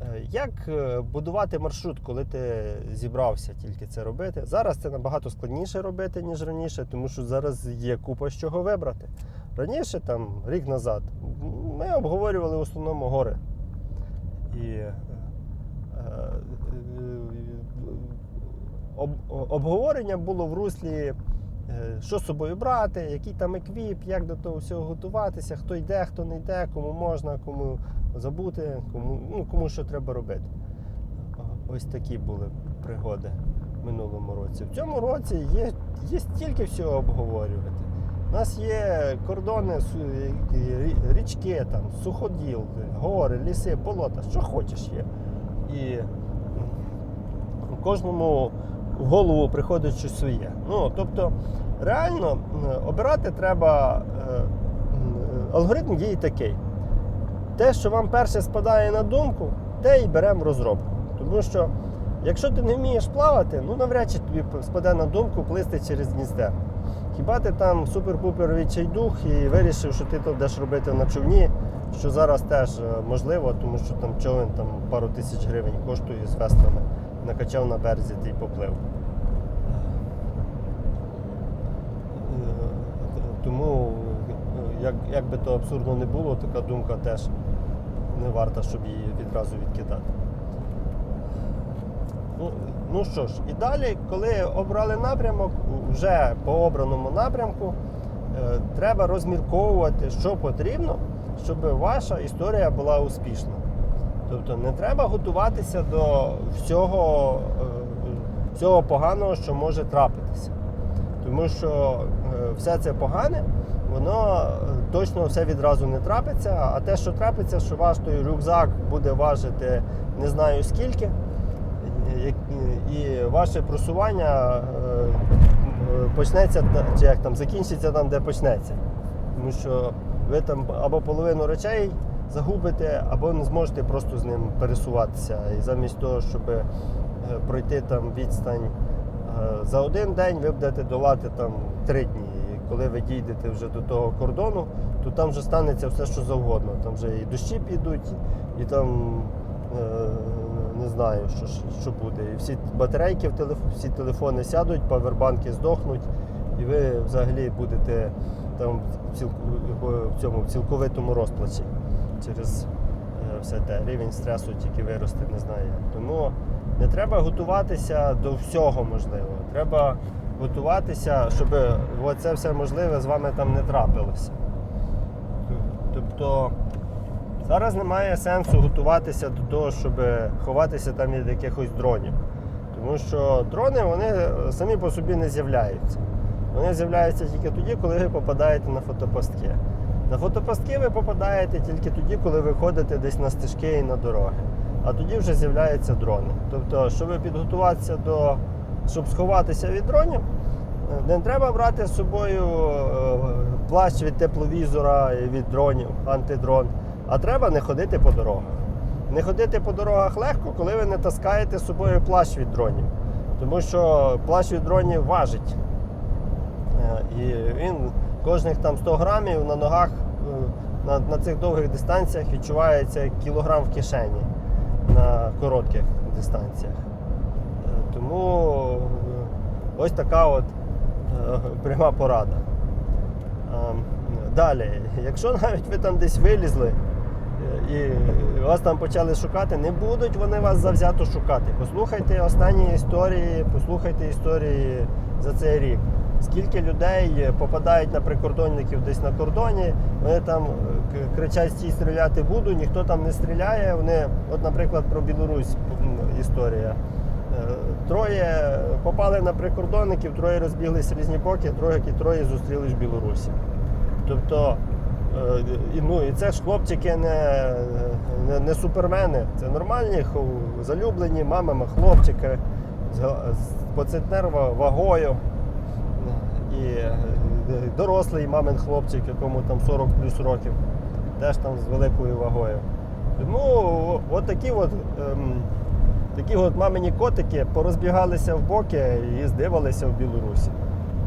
Е, Як е, будувати маршрут, коли ти зібрався тільки це робити? Зараз це набагато складніше робити, ніж раніше, тому що зараз є купа з чого вибрати. Раніше, там, рік назад, ми обговорювали в основному гори. І е, е, об- обговорення було в руслі, е, що з собою брати, який там еквіп, як до того всього готуватися, хто йде, хто не йде, кому можна, кому забути, кому, ну, кому що треба робити. Ось такі були пригоди в минулому році. В цьому році є, є стільки всього обговорювати. У нас є кордони, річки, там, суходіл, гори, ліси, болота, що хочеш є. І м, кожному в голову приходить щось своє. Ну, тобто, реально обирати треба. е, Алгоритм дії такий. Те, що вам перше спадає на думку, те і беремо в розробку. Тому що, якщо ти не вмієш плавати, ну навряд чи тобі спаде на думку плисти через Дністер. Хіба ти там супер-пупер відчайдух і вирішив, що ти то будеш робити на човні, що зараз теж е, можливо, тому що там човен там пару тисяч гривень коштує з веслами. Накачав на березі ти й поплив. Е, Тому, як, як би то абсурдно не було, така думка теж не варта, щоб її відразу відкидати. Ну, ну що ж, і далі, коли обрали напрямок, вже по обраному напрямку, е, треба розмірковувати, що потрібно, щоб ваша історія була успішна. Тобто не треба готуватися до всього, е, всього поганого, що може трапитися. Тому що е, все це погане, воно е, точно все відразу не трапиться. А те, що трапиться, що ваш той рюкзак буде важити не знаю скільки, і- ваше просування почнеться чи як там закінчиться там, де почнеться. Тому що ви там або половину речей загубите, або не зможете просто з ним пересуватися. І замість того, щоб е, пройти там відстань е, за один день, ви будете долати там три дні. І коли ви дійдете вже до того кордону, то там вже станеться все, що завгодно. Там вже і дощі підуть, і там е, не знаю, що, що буде. І всі батарейки в телеф... всі телефони сядуть, павербанки здохнуть, і ви взагалі будете там в, ціл... в цьому в цілковитому розплачі через е, все те. Рівень стресу тільки виросте, не знаю як. Тому не треба готуватися до всього можливого. Треба готуватися, щоб це все можливе з вами там не трапилося. Тобто зараз немає сенсу готуватися до того, щоб ховатися там від якихось дронів. Тому що дрони вони самі по собі не з'являються. Вони з'являються тільки тоді, коли ви попадаєте на фотопостки. На фотопостки ви попадаєте тільки тоді, коли ви ходите десь на стежки і на дороги. А тоді вже з'являються дрони. Тобто, щоб підготуватися до, щоб сховатися від дронів, не треба брати з собою е, плащ від тепловізора від дронів, антидрон, а треба не ходити по дорогах. Не ходити по дорогах легко, коли ви не таскаєте з собою плащ від дронів. Тому що плащ від дронів важить. Е, І він кожних там 100 грамів на ногах е, на, на цих довгих дистанціях відчувається кілограм в кишені на коротких дистанціях. Е, Тому е, ось така от пряма порада. Далі, якщо навіть ви там десь вилізли і вас там почали шукати, не будуть вони вас завзято шукати. Послухайте останні історії, послухайте історії за цей рік. Скільки людей попадають на прикордонників десь на кордоні, вони там е, кричать стій стріляти буду, ніхто там не стріляє. Вони, от, наприклад, про Білорусь історія. Е, Троє попали на прикордонників, троє розбіглись в різні боки, троє, і троє зустрілись в Білорусі. Тобто, е, ну, і це ж хлопчики не, не, не супермени, це нормальні, залюблені мамами хлопчики з, га- з поцентнер ва- вагою. І е, дорослий мамин хлопчик, якому там 40 плюс років, теж там з великою вагою. Тому от такі от, ем, такі от мамині котики порозбігалися в боки і здивалися в Білорусі.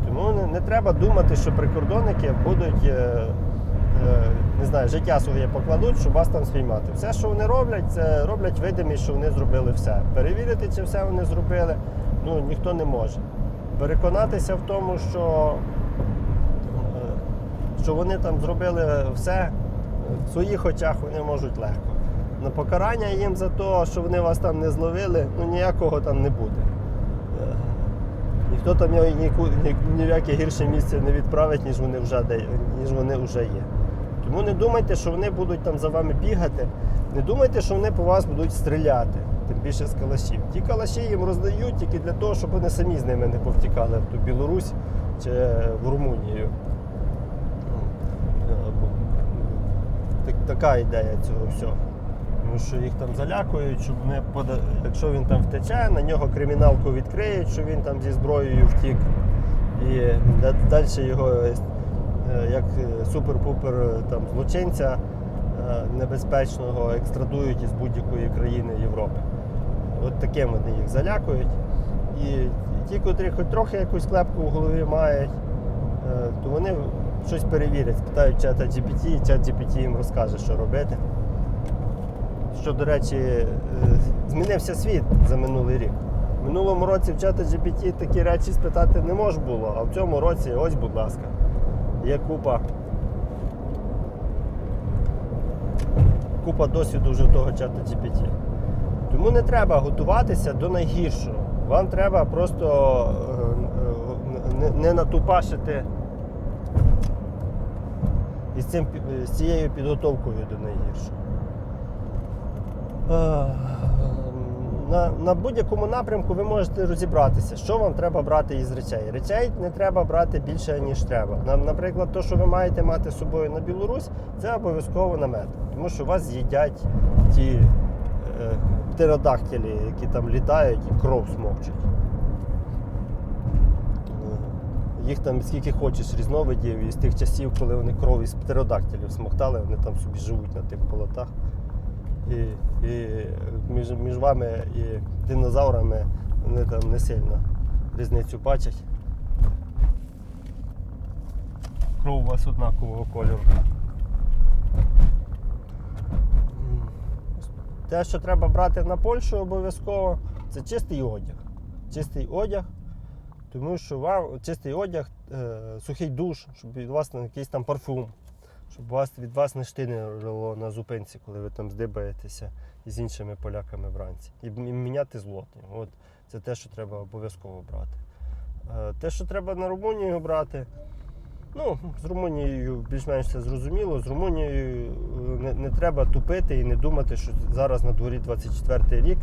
Тому не, не треба думати, що прикордонники будуть е, е, не знаю, життя своє покладуть, щоб вас там спіймати. Все, що вони роблять, це роблять видимість, що вони зробили все. Перевірити, чи все вони зробили, ну ніхто не може. Переконатися в тому, що, е, що вони там зробили все в своїх очах вони можуть легко. На покарання їм за те, що вони вас там не зловили, ну ніякого там не буде. Е, Ніхто там його ніку- ні, ні в яке гірше місце не відправить, ніж вони вже ніж вони вже є. Тому не думайте, що вони будуть там за вами бігати. Не думайте, що вони по вас будуть стріляти, тим більше з калашів. Ті калаші їм роздають тільки для того, щоб вони самі з ними не повтікали в ту Білорусь чи в Румунію. Так, така ідея цього всього. Тому що їх там залякують, щоб не пода... якщо він там втече, на нього криміналку відкриють, що він там зі зброєю втік. І далі його е, як е, супер-пупер е, там, злочинця е, небезпечного екстрадують із будь-якої країни Європи. От таким вони їх залякують. І ті, котрі хоч трохи якусь клепку в голові мають, е, то вони щось перевірять, спитають чата GPT, і чат GPT їм розкаже, що робити. Що, до речі, е, змінився світ за минулий рік. В минулому році в чата GPT такі речі спитати не можна було, а в цьому році ось, будь ласка, є купа. Купа досвіду вже того чата GPT. Тому не треба готуватися до найгіршого. Вам треба просто е, е, не- натупашити із, цим, пі- з цією підготовкою до найгіршого. Е, На, на будь-якому напрямку ви можете розібратися, що вам треба брати із речей. Речей не треба брати більше, ніж треба. Наприклад, то, що ви маєте мати з собою на Білорусь, це обов'язково намет. Тому що вас з'їдять ті е, птеродактилі, які там літають і кров смокчуть. Їх там скільки хочеш різновидів, і з тих часів, коли вони кров із птеродактилів смоктали, вони там собі живуть на тих полотах. І, і між, між вами і динозаврами вони там не сильно різницю бачать. Кров у вас однакового кольору. Те, що треба брати на Польщу обов'язково, це чистий одяг. Чистий одяг, тому що вам чистий одяг, е, сухий душ, щоб від вас не якийсь там парфум, щоб вас, від вас не штинило на зупинці, коли ви там здибаєтеся із іншими поляками вранці. І, і міняти злоти. От це те, що треба обов'язково брати. Е, те, що треба на Румунію брати. Ну, з Румунією більш-менш це зрозуміло. З Румунією е, не, не треба тупити і не думати, що зараз на дворі 24 рік,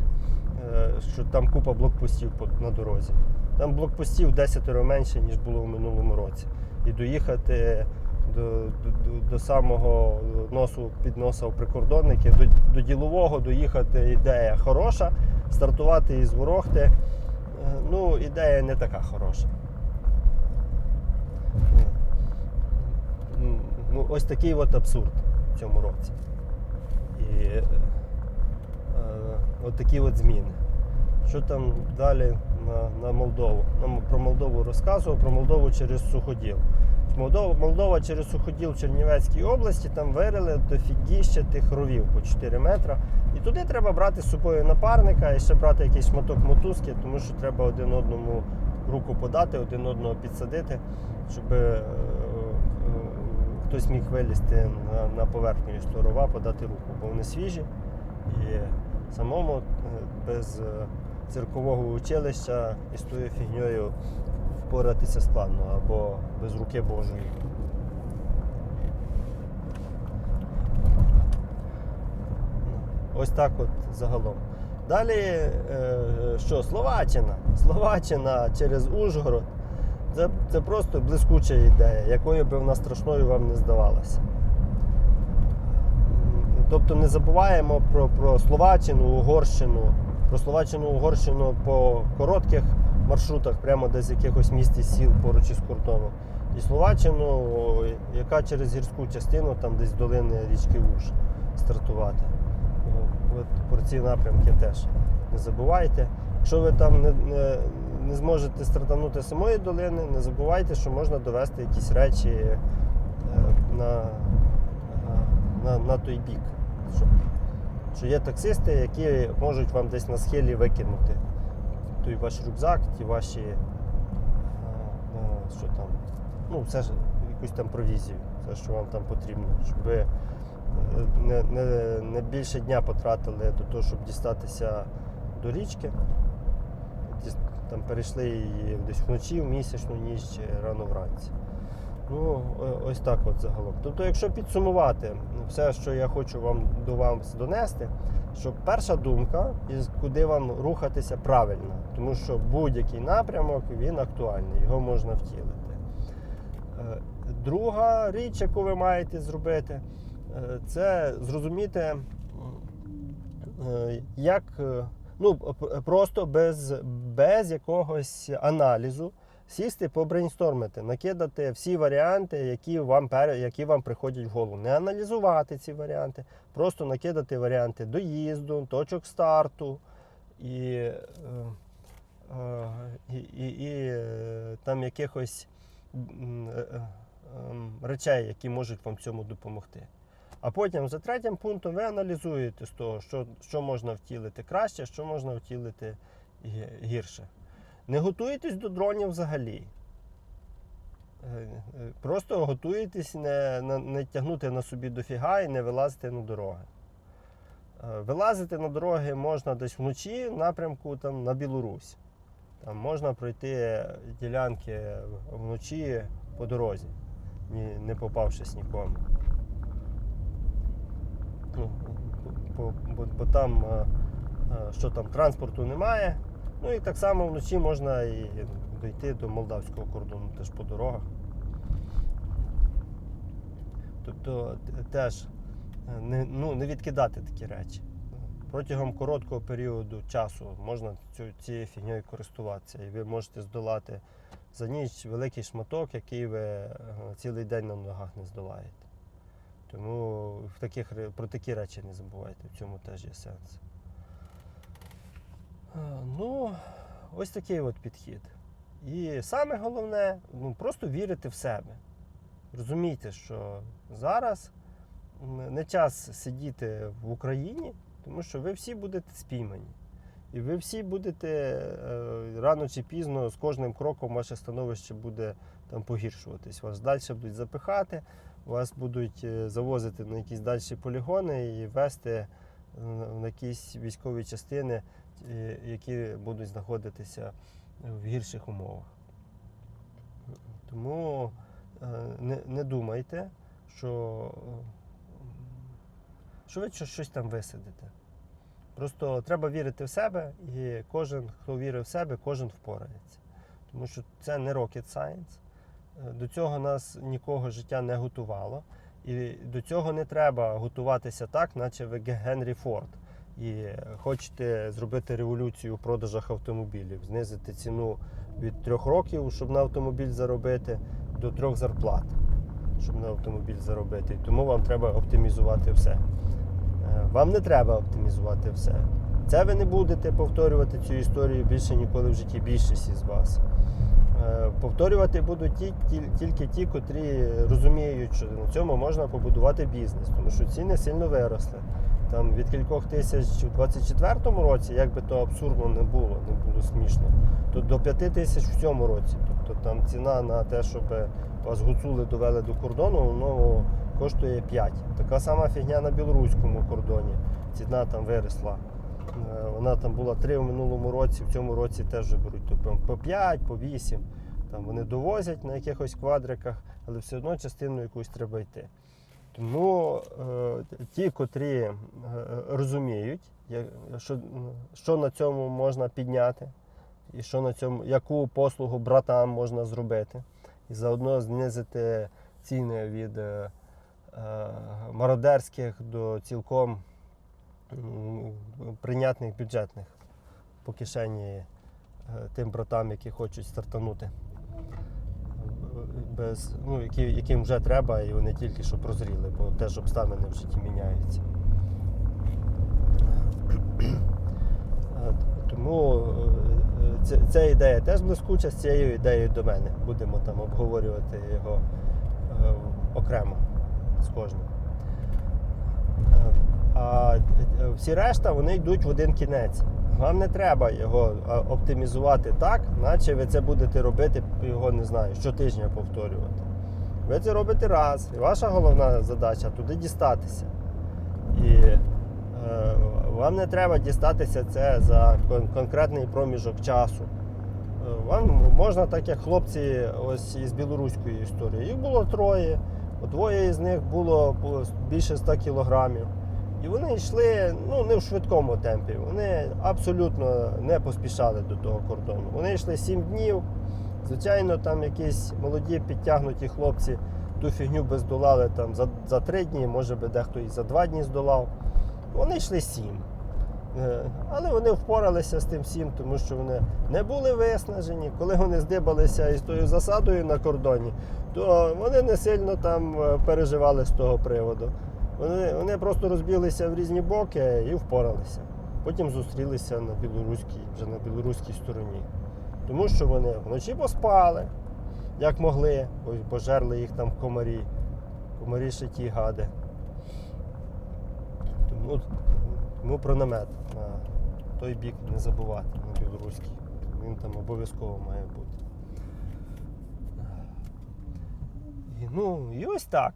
е, що там купа блокпостів на дорозі. Там блокпостів 10 менше, ніж було в минулому році. І доїхати до, до, до- самого носу під носа у прикордонників, до, до ділового доїхати ідея хороша, стартувати із Ворохти. е, Ну, ідея не така хороша. Ну, ось такий от абсурд в цьому році. І е, е, от такі от зміни. Що там далі на, на Молдову? Нам про Молдову розказував, про Молдову через суходіл. Молдова, Молдова через суходіл в Чернівецькій області там вирили дофігіще тих ровів по 4 метри. І туди треба брати з собою напарника і ще брати якийсь шматок мотузки, тому що треба один одному руку подати, один одного підсадити, щоб е, хтось міг вилізти на, на поверхню того подати руку, бо вони свіжі. І самому е, без е, циркового училища із тою фігньою впоратися складно або без руки Божої. Ось так от загалом. Далі, е, що, Словаччина. Словаччина через Ужгород. Це, це просто блискуча ідея, якою би вона страшною вам не здавалася. Тобто не забуваємо про, про Словаччину, Угорщину, про Словаччину, Угорщину по коротких маршрутах, прямо десь з якихось міст сіл поруч із кордоном. І Словаччину, яка через гірську частину, там десь долини річки Уж стартувати. От про ці напрямки теж не забувайте. Якщо ви там не, не, не зможете стартанути самої долини, не забувайте, що можна довести якісь речі е, на, на, на той бік. Щоб, що є таксисти, які можуть вам десь на схилі викинути той ваш рюкзак, ті ваші е, е, що там, ну, все ж якусь там провізію, все, що вам там потрібно, щоб ви не, не, не більше дня потратили до того, щоб дістатися до річки. Там перейшли її десь вночі, в місячну ніч рано вранці. Ну, ось так от загалом. Тобто, якщо підсумувати все, що я хочу вам до вас донести, що перша думка, куди вам рухатися правильно, тому що будь-який напрямок він актуальний, його можна втілити. Е, Друга річ, яку ви маєте зробити, е, це зрозуміти, е, як ну, просто без, без якогось аналізу сісти, побрейнстормити, накидати всі варіанти, які вам, які вам приходять в голову. Не аналізувати ці варіанти, просто накидати варіанти доїзду, точок старту і, е, е, і, і, і е, там якихось ем, речей, які можуть вам цьому допомогти. А потім за третім пунктом ви аналізуєте з того, що, що можна втілити краще, що можна втілити гірше. Не готуєтесь до дронів взагалі. Е, е, Просто готуєтесь не, не, не тягнути на собі дофіга і не вилазити на дороги. Е, Вилазити на дороги можна десь вночі в напрямку там, на Білорусь. Там можна пройти ділянки вночі по дорозі, не попавшись нікому. Ну, бо, бо, бо там, е, е, що там, транспорту немає. Ну і так само вночі можна і дійти до молдавського кордону теж по дорогах. Тобто теж е, не, ну, не відкидати такі речі. Протягом короткого періоду часу можна цю, цією фігньою користуватися, і ви можете здолати за ніч великий шматок, який ви цілий день на ногах не здолаєте. Тому в таких, про такі речі не забувайте, в цьому теж є сенс. Ну, ось такий от підхід. І саме головне, ну, просто вірити в себе. Розумійте, що зараз не час сидіти в Україні, тому що ви всі будете спіймані. І ви всі будете е, рано чи пізно з кожним кроком ваше становище буде там погіршуватись. Вас далі будуть запихати, вас будуть е, завозити на якісь далі полігони і вести е, на якісь військові частини, які будуть знаходитися в гірших умовах. Тому не, не думайте, що, що ви щось там висадите. Просто треба вірити в себе, і кожен, хто вірить в себе, кожен впорається. Тому що це не rocket science. Е, До цього нас нікого життя не готувало. І до цього не треба готуватися так, наче ви Генрі Форд. І хочете зробити революцію в продажах автомобілів, знизити ціну від трьох років, щоб на автомобіль заробити, до трьох зарплат, щоб на автомобіль заробити. Тому вам треба оптимізувати все. Е, Вам не треба оптимізувати все. Це ви не будете повторювати цю історію більше ніколи в житті, більшість із вас. Е, Повторювати будуть ті, ті, тільки ті, котрі розуміють, що на цьому можна побудувати бізнес, тому що ціни сильно виросли. Там від кількох тисяч у 24-му році, як би то абсурдно не було, не було смішно, то до 5 тисяч в цьому році. Тобто там ціна на те, щоб вас гуцули довели до кордону, воно коштує 5. Така сама фігня на білоруському кордоні. Ціна там виросла. Е, Вона там була 3 в минулому році, в цьому році теж беруть тобто, по 5, по 8. Там вони довозять на якихось квадриках, але все одно частину якусь треба йти. Тому е, ті, котрі е, розуміють, що, що на цьому можна підняти, і що на цьому, яку послугу братам можна зробити, і заодно знизити ціни від мародерських до цілком прийнятних бюджетних по кишені е, тим братам, які хочуть стартанути. Без, ну, які, яким вже треба, і вони тільки що прозріли, бо теж обставини в житті міняються. Е, Тому е, ця, ця ідея теж блискуча з цією ідеєю до мене. Будемо там обговорювати його е, окремо з кожним. А е, всі решта вони йдуть в один кінець. Вам не треба його оптимізувати так, наче ви це будете робити його, не знаю, щотижня повторювати. Ви це робите раз. І ваша головна задача туди дістатися. І е, вам не треба дістатися це за кон- конкретний проміжок часу. Е, Вам можна, так як хлопці ось із білоруської історії. Їх було троє, двоє із них було більше 100 кілограмів. І вони йшли ну, не в швидкому темпі. Вони абсолютно не поспішали до того кордону. Вони йшли 7 днів. Звичайно, там якісь молоді підтягнуті хлопці ту фігню би здолали там за, за 3 дні, може би дехто і за 2 дні здолав. Вони йшли 7. Е, Але вони впоралися з тим всім, тому що вони не були виснажені. Коли вони здибалися із тою засадою на кордоні, то вони не сильно там е, переживали з того приводу. Вони, вони просто розбіглися в різні боки і впоралися. Потім зустрілися на білоруській, вже на білоруській стороні. Тому що вони вночі поспали, як могли, пожерли їх там комарі. Комарі ще ті гади. Тому, тому про намет на той бік не забувати, на білоруський. Він там обов'язково має бути. І, ну, і ось так.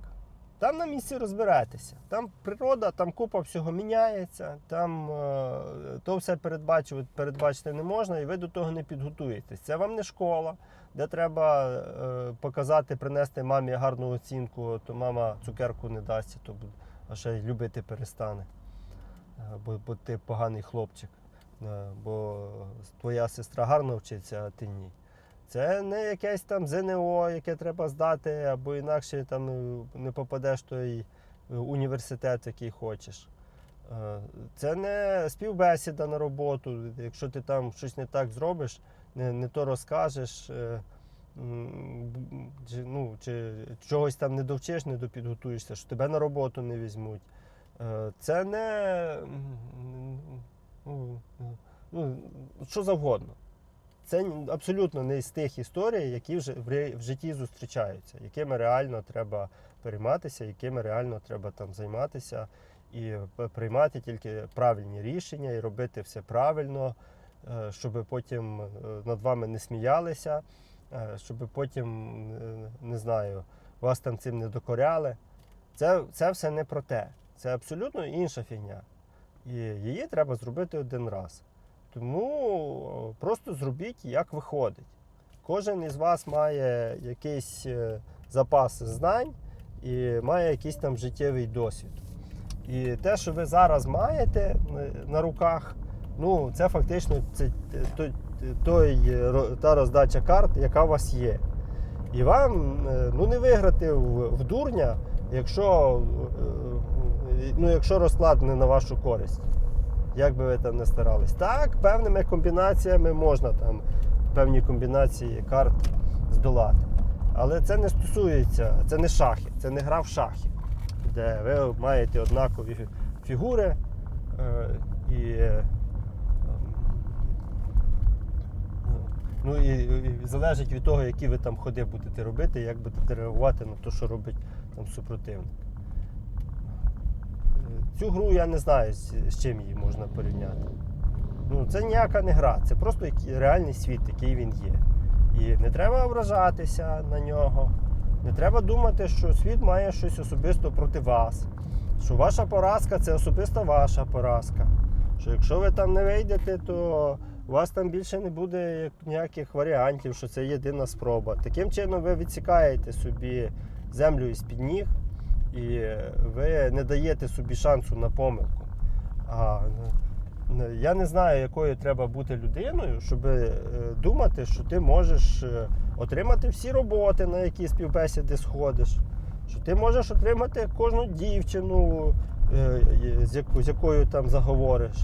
Там на місці розберетеся. Там природа, там купа всього міняється, там е, то все передбачувати, передбачити не можна, і ви до того не підготуєтесь. Це вам не школа, де треба е, показати, принести мамі гарну оцінку, то мама цукерку не дасть, то а ще й любити перестане. Е, Бо, бо ти поганий хлопчик. Е, Бо твоя сестра гарно вчиться, а ти ні. Це не якесь там ЗНО, яке треба здати, або інакше там е, не попадеш в той університет, який хочеш. Це не співбесіда на роботу. Якщо ти там щось не так зробиш, не, не то розкажеш, чи, ну, чи чогось там не довчиш, не допідготуєшся, що тебе на роботу не візьмуть. Е, Це не ну, що завгодно. Це абсолютно не з тих історій, які вже в житті зустрічаються, якими реально треба перейматися, якими реально треба там займатися і приймати тільки правильні рішення і робити все правильно, е, щоб потім е, над вами не сміялися, щоб потім, не знаю, вас там цим не докоряли. Це, це все не про те. Це абсолютно інша фігня. І її треба зробити один раз. Тому е, просто зробіть, як виходить. Кожен із вас має якийсь е, запас знань і має якийсь там життєвий досвід. І те, що ви зараз маєте е, на руках, ну, це фактично це е, той, той, е, та роздача карт, яка у вас є. І вам е, ну, не виграти в, в дурня, якщо, е, е, ну, якщо розклад не на вашу користь як би ви там не старались. Так, певними комбінаціями можна там певні комбінації карт здолати. Але це не стосується, це не шахи, це не гра в шахи, де ви маєте однакові фігури е, і. е, Ну і, і залежить від того, які ви там ходи будете робити, як будете реагувати на те, що робить там супротивник. Цю гру я не знаю, з, чим її можна порівняти. Ну, це ніяка не гра, це просто реальний світ, який він є. І не треба вражатися на нього. Не треба думати, що світ має щось особисто проти вас. Що ваша поразка це особисто ваша поразка. Що якщо ви там не вийдете, то у вас там більше не буде ніяких варіантів, що це єдина спроба. Таким чином ви відсікаєте собі землю із-під ніг і ви не даєте собі шансу на помилку. А я не знаю, якою треба бути людиною, щоб е, думати, що ти можеш е, отримати всі роботи, на які співбесіди сходиш. Що ти можеш отримати кожну дівчину, е, з якою там заговориш.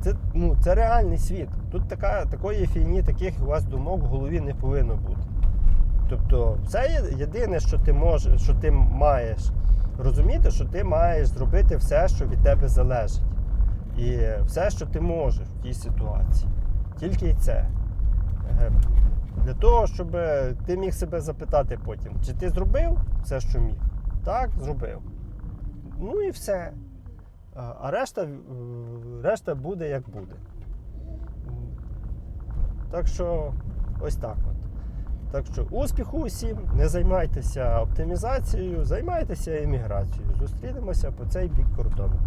Це, ну, це реальний світ. Тут така, такої фігні, таких у вас думок в голові не повинно бути. Тобто, це єдине, що ти можеш, що ти маєш розуміти, що ти маєш зробити все, що від тебе залежить. І все, що ти можеш в тій ситуації. Тільки й це. Для того, щоб ти міг себе запитати потім, чи ти зробив все, що міг? Так, зробив. Ну і все. А решта, решта буде як буде. Так що ось так. Так що успіху усім, не займайтеся оптимізацією, займайтеся еміграцією. Зустрінемося по цей бік кордону.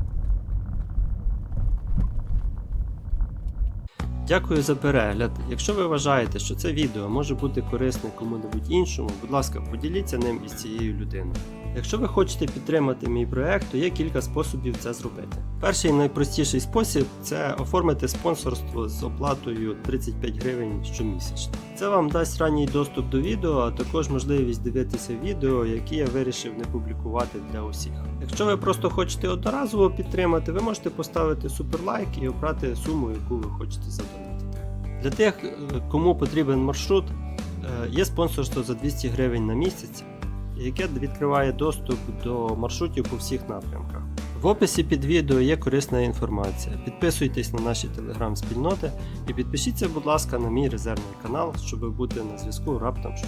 Дякую за перегляд. Якщо ви вважаєте, що це відео може бути корисне кому-небудь іншому, будь ласка, поділіться ним із цією людиною. Якщо ви хочете підтримати мій проект, то є кілька способів це зробити. Перший найпростіший спосіб це оформити спонсорство з оплатою 35 гривень щомісячно. Це вам дасть ранній доступ до відео, а також можливість дивитися відео, які я вирішив не публікувати для усіх. Якщо ви просто хочете одноразово підтримати, ви можете поставити суперлайк і обрати суму, яку ви хочете задонатити. Для тих, е, кому потрібен маршрут, е, є спонсорство за 200 гривень на місяць, яке відкриває доступ до маршрутів по всіх напрямках. В описі під відео є корисна інформація. Підписуйтесь на наші телеграм-спільноти і підпишіться, будь ласка, на мій резервний канал, щоб бути на зв'язку раптом що.